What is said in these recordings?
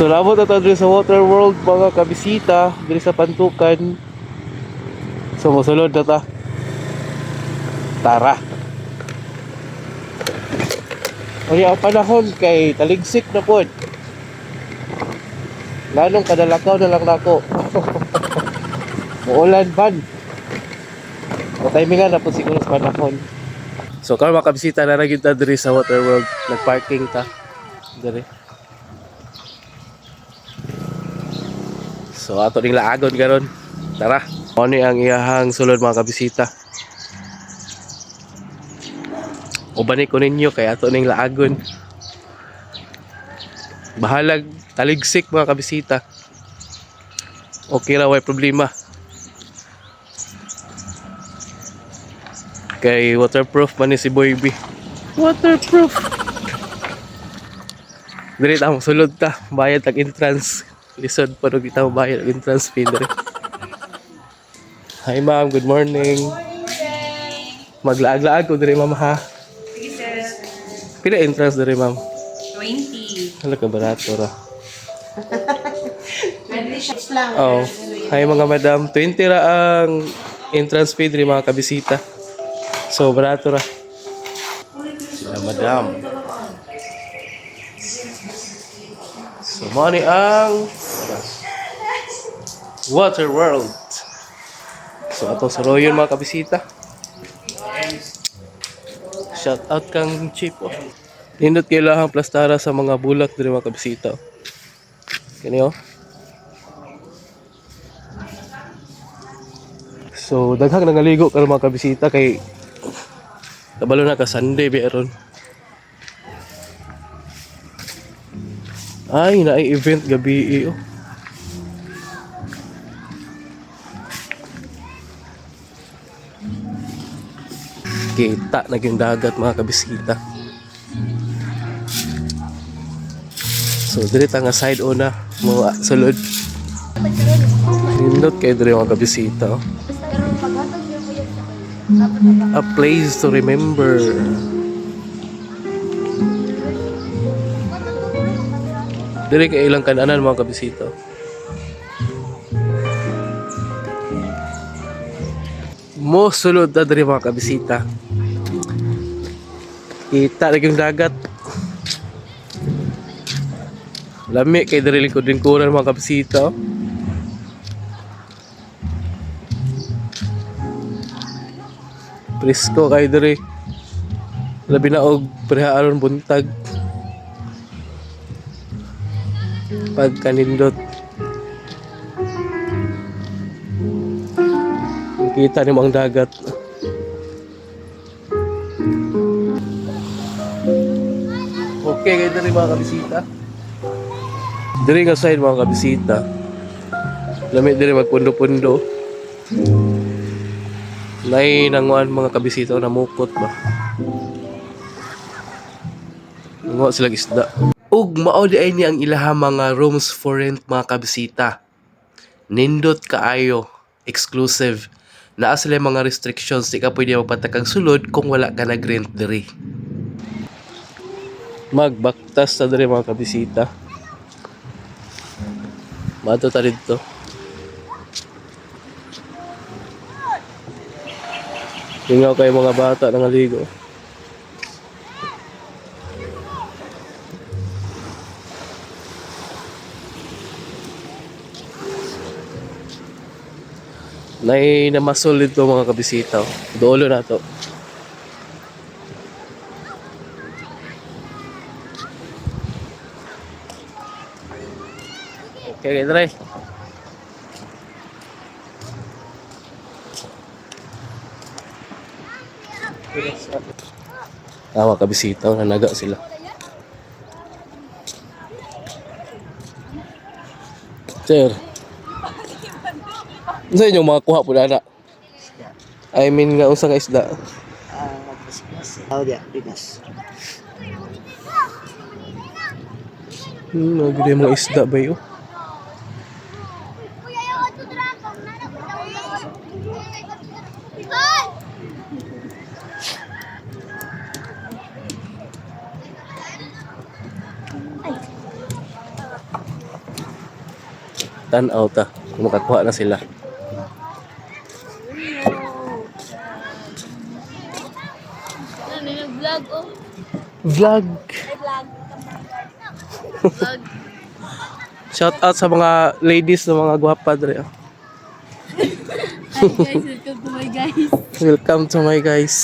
So labot tayo diri sa Water World mga kabisita diri sa Pantukan. So mosulod na ta. Tara. Unya ang panahon kay taligsik na pod. Lalong kadalakaw na lang nako. Muulan ban. Matimingan na po siguro sa panahon. So karon mga kabisita na ra gyud diri sa Water World. Nagparking ta. Diri. So ato ning laagon karon. Tara. Ano ang iyahang sulod mga kabisita. Ubani ko ninyo kay ato ning laagon. Bahalag taligsik mga kabisita. Okay ra way problema. Kay waterproof man ni si Boy B. Waterproof. Dili ta mo sulod ta, bayad tag entrance. Lisod pa ug kita mo bayad tag entrance fee diri. Hi ma'am, good morning. Maglaag-laag ko diri ma'am ha. Sige, sir. Pila entrance diri ma'am? 20. Hala ka barato ra. 20 shots lang. Oh. Hi mga madam, 20 ra ang entrance fee diri mga kabisita. So barato ra. Sila madam. So mo ni ang Water World. So ato sa Royon mga kabisita. Shout out kang Chip. Oh. Nindot kailangan plastara sa mga bulak diri mga kabisita. oh. Kani oh. So, daghang nangaligo karon mga kabisita kay kabalo na ka Sunday biaron. Ay, naay event gabi eh, oh. Kita na yung dagat mga kabisita. So, diri nga side una mo sulod. Nindot kay diri mga kabisita. oh. A place to remember. Dili kay ilang kananan mga kabisita. Mo sulod na diri mga kabisita. Kita lagi yung dagat. Lami kay diri lingkod din kuran mga kabisita. Presko kay diri. Labi na og prehaaron buntag. Pag kanindot. Kita ni ang dagat. Kay diri mga kabisita. Diri nga side mga kabisita. Lamit diri magpundo-pundo. Nay nanguan mga kabisita na mukot ba. Nanguha silang isda. Ug mao di ay ni ang ilaha mga rooms for rent mga kabisita. Nindot kaayo, exclusive. Naa sila mga restrictions, di ka pwede magpatakag sulod kung wala ka nag-rent diri. Magbaktas ta diri mga kabisita. Mato ta dito. Tingaw kayo mga bata nangaligo. Nay namasol dito mga kabisita. Dolo na to. Okay, okay, try. Tawa kabisita, nanaga sila. Sir. Sa inyo mga kuha po na I mean nga unsa nga isda. Ah, dia, bigas. Hmm, nagdi mga isda ba yun? Tan-aw ta. Kung makakuha na sila. Oh. Vlog. Vlog. Vlog. Shout out sa mga ladies na mga gwapa dre. oh. Hi guys, welcome to my guys. Welcome to my guys.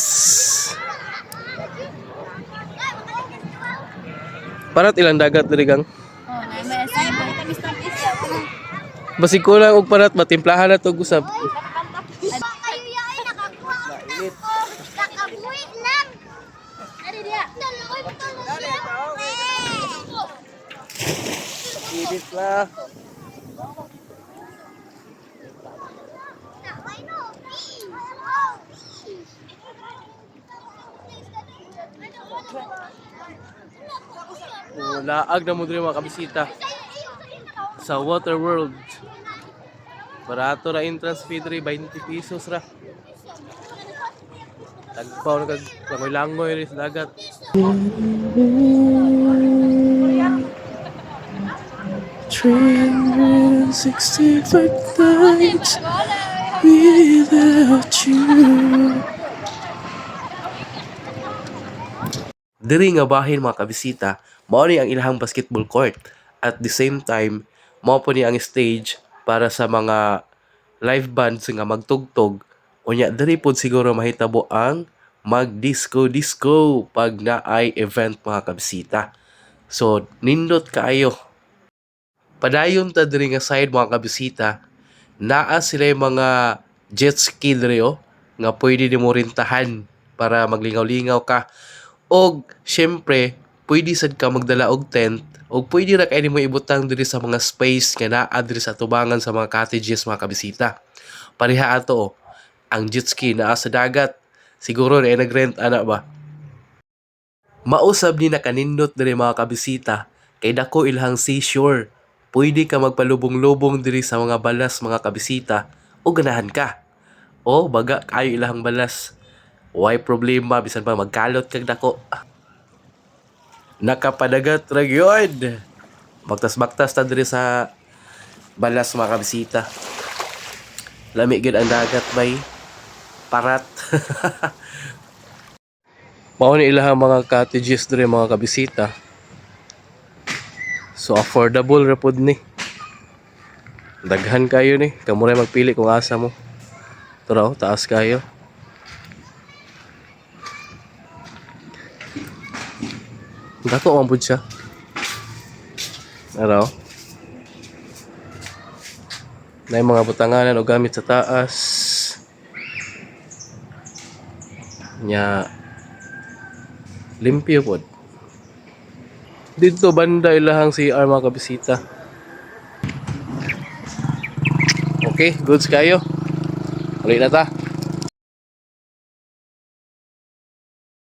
Parat ilang dagat diri gang. Basig ko lang og parat matimplahan na to gusab. Kayo yaay nakakuha ng nakabuhi lang. Ano dia? Daloy pa Edit la. Laag na mo diri mga kabisita sa Water World. Barato ra entrance fee diri 20 pesos ra. Tagpaw na kag langoy-langoy rin sa dagat. Sixty-five nights without you. Diri nga bahin mga kabisita, mao ni ang ilahang basketball court. At the same time, mao po ni ang stage para sa mga live bands nga magtugtog. Unya diri pod siguro mahitabo ang mag-disco disco pag naay event mga kabisita. So, nindot kaayo. Padayon ta diri nga side mga kabisita, naa sila yung mga jet ski diri oh, nga pwede ni mo rintahan para maglingaw-lingaw ka. Og syempre, pwede sad ka magdala og tent og pwede ra kay mo ibutang diri sa mga space nga naa diri sa tubangan sa mga cottages mga kabisita. Pareha ato oh, ang jet ski naa sa dagat. Siguro na nag-rent ana ba? Mausab ni nakanindot diri mga kabisita kay dako ilhang seashore. Pwede ka magpalubong-lubong diri sa mga balas mga kabisita o ganahan ka. O baga kayo ilahang balas. Why problema bisan pa magkalot kag dako. Nakapadagat ra gyud. Baktas-baktas ta diri sa balas mga kabisita. Lami gyud ang dagat bay. Parat. Mao ni ilahang mga cottages diri mga kabisita. So affordable ra pod ni. Daghan kayo ni. Kamo magpili kung asa mo. Tara, oh, taas kayo. Dako man pud siya. Araw. Na mga butanganan o gamit sa taas. Nya limpyo pod. Dito banda ilahang CR mga kabisita. Okay, goods kayo. Ulit na ta.